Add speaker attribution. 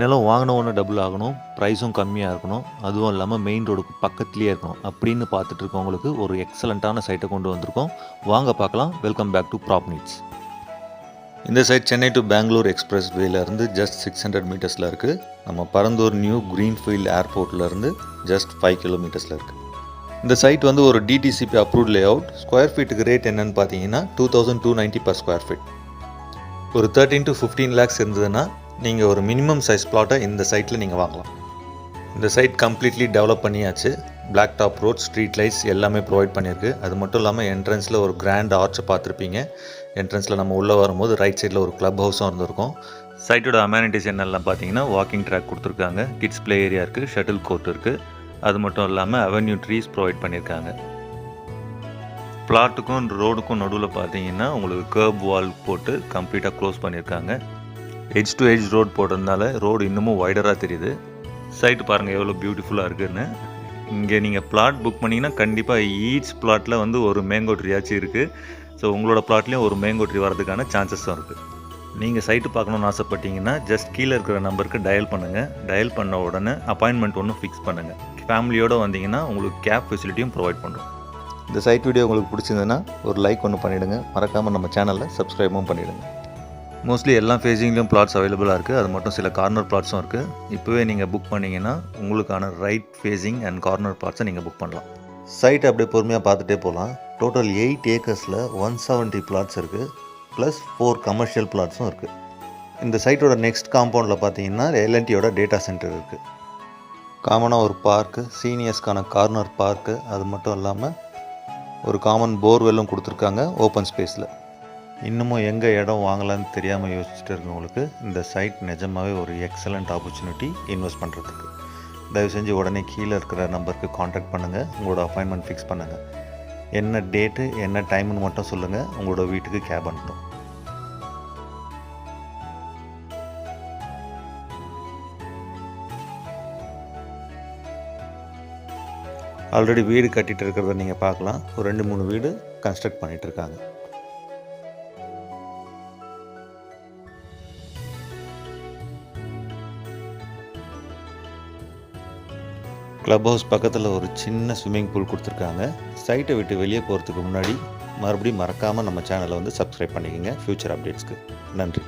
Speaker 1: நிலம் வாங்கின டபுள் ஆகணும். ப்ரைஸும் கம்மியாக இருக்கணும். அதுவும் இல்லாமல் மெயின் ரோடுக்கு பக்கத்துலேயே இருக்கணும். அப்படின்னு பார்த்துட்டு இருக்கவங்களுக்கு ஒரு எக்ஸலண்ட்டான சைட்டை கொண்டு வந்திருக்கோம். வாங்க பார்க்கலாம். Welcome back to prop needs இந்த side Chennai to Bangalore express வேலேருந்து just six hundred மீட்டர்ஸில் இருக்குது நம்ம பரந்தூர் நியூ க்ரீன்ஃபீல்டு ஏர்போர்ட்லேருந்து ஜஸ்ட் ஃபைவ் கிலோமீட்டர்ஸில் இருக்குது இந்த சைட் வந்து ஒரு DTCP approved layout square ஃபீட்டுக்கு ரேட் என்னன்னு பார்த்தீங்கன்னா two thousand two ninety per square feet ஒரு தேர்ட்டின் டு ஃபிஃப்டீன் லேக்ஸ் இருந்ததுன்னா நீங்கள் ஒரு மினிமம் சைஸ் பிளாட்டை இந்த சைட்டில் நீங்கள் வாங்கலாம். இந்த சைட் கம்ப்ளீட்லி டெவலப் பண்ணியாச்சு. Black top road street lights எல்லாமே ப்ரொவைட் பண்ணியிருக்கு. அது மட்டும் இல்லாமல் என்ட்ரன்ஸில் ஒரு கிராண்ட் ஆர்ச்சை பார்த்துருப்பீங்க. என்ட்ரன்ஸில் நம்ம உள்ளே வரும்போது ரைட் சைடில் ஒரு கிளப் ஹவுஸும் இருந்திருக்கும். சைட்டோட அமெனிட்டிஸ் என்னெல்லாம் பார்த்தீங்கன்னா வாக்கிங் ட்ராக் கொடுத்துருக்காங்க. கிட்ஸ் ப்ளே ஏரியா இருக்குது ஷட்டில் கோர்ட் இருக்குது அது மட்டும் இல்லாமல் அவென்யூ ட்ரீஸ் ப்ரொவைட் பண்ணியிருக்காங்க. பிளாட்டுக்கும் ரோடுக்கும் நடுவில் பார்த்தீங்கன்னா உங்களுக்கு கேர்ப் வால் போட்டு கம்ப்ளீட்டாக க்ளோஸ் பண்ணியிருக்காங்க. எட்ஜ் டு எட்ஜ் ரோடு போட்டதுனால ரோடு இன்னமும் வைடராக தெரியுது. சைட்டு பாருங்கள் எவ்வளோ பியூட்டிஃபுல்லாக இருக்குதுன்னு இங்கே நீங்கள் பிளாட் புக் பண்ணிங்கன்னா கண்டிப்பாக ஈச் பிளாட்டில் வந்து ஒரு மேங்கோ ட்ரீயாச்சும் இருக்குது ஸோ உங்களோட பிளாட்லேயும் ஒரு மேங்கோ ட்ரீ வரதுக்கான சான்சஸும் இருக்குது நீங்கள் சைட்டு பார்க்கணுன்னு ஆசைப்பட்டீங்கன்னா ஜஸ்ட் கீழே இருக்கிற நம்பருக்கு டயல் பண்ணுங்கள் டயல் பண்ண உடனே அப்பாயின்மெண்ட் ஒன்று ஃபிக்ஸ் பண்ணுங்கள் ஃபேமிலியோடு வந்தீங்கன்னா உங்களுக்கு கேப் ஃபெசிலிட்டியும் ப்ரொவைட் பண்ணுறோம் இந்த சைட் வீடியோ உங்களுக்கு பிடிச்சிருந்ததுன்னா ஒரு லைக் ஒன்று பண்ணிவிடுங்க மறக்காமல் நம்ம சேனலில் சப்ஸ்கிரைபும் பண்ணிவிடுங்க மோஸ்ட்லி எல்லா ஃபேஸிங்லேயும் பிளாட்ஸ் அவைலபிளாக இருக்குது அது மட்டும் சில கார்னர் பிளாட்ஸும் இருக்குது இப்போவே நீங்கள் புக் பண்ணிங்கன்னா உங்களுக்கான ரைட் ஃபேஸிங் அண்ட் கார்னர் பிளாட்ஸை நீங்கள் புக் பண்ணலாம். சைட் அப்படியே பொறுமையாக பார்த்துட்டே போகலாம் டோட்டல் எயிட் ஏக்கர்ஸில் ஒன் செவன்ட்டி பிளாட்ஸ் இருக்குது ப்ளஸ் ஃபோர் கமர்ஷியல் பிளாட்ஸும் இருக்குது இந்த சைட்டோட நெக்ஸ்ட் காம்பவுண்டில் பார்த்தீங்கன்னா எல்என்டியோட டேட்டா சென்டர் இருக்குது காமனாக ஒரு பார்க்கு சீனியர்ஸ்க்கான கார்னர் பார்க்கு அது மட்டும் இல்லாமல் ஒரு காமன் போர்வெல்லும் கொடுத்துருக்காங்க ஓப்பன் ஸ்பேஸில் இன்னமும் எங்கே இடம் வாங்கலான்னு தெரியாமல் யோசிச்சுட்டு இருக்கவங்களுக்கு இந்த சைட் நிஜமாகவே ஒரு எக்ஸலண்ட் ஆப்பர்ச்சுனிட்டி இன்வெஸ்ட் பண்ணுறதுக்கு தயவு செஞ்சு உடனே கீழே இருக்கிற நம்பருக்கு காண்டாக்ட் பண்ணுங்கள் உங்களோட அப்பாயின்மெண்ட் ஃபிக்ஸ் பண்ணுங்கள் என்ன டேட்டு என்ன டைம்னு மட்டும் சொல்லுங்கள் உங்களோட வீட்டுக்கு கேப் அனுப்பணும் ஆல்ரெடி வீடு கட்டிகிட்டு இருக்கிறத நீங்கள் பார்க்கலாம். ஒரு ரெண்டு மூணு வீடு கன்ஸ்ட்ரக்ட் பண்ணிட்டு கிளப் ஹவுஸ் பக்கத்தில் ஒரு சின்ன ஸ்விம்மிங் பூல் கொடுத்துருக்காங்க. சைட்டை விட்டு வெளியே போகிறதுக்கு முன்னாடி மறுபடியும் மறக்காமல் நம்ம சேனலை வந்து சப்ஸ்கிரைப் பண்ணிக்கோங்க. ஃப்யூச்சர் அப்டேட்ஸ்க்கு நன்றி.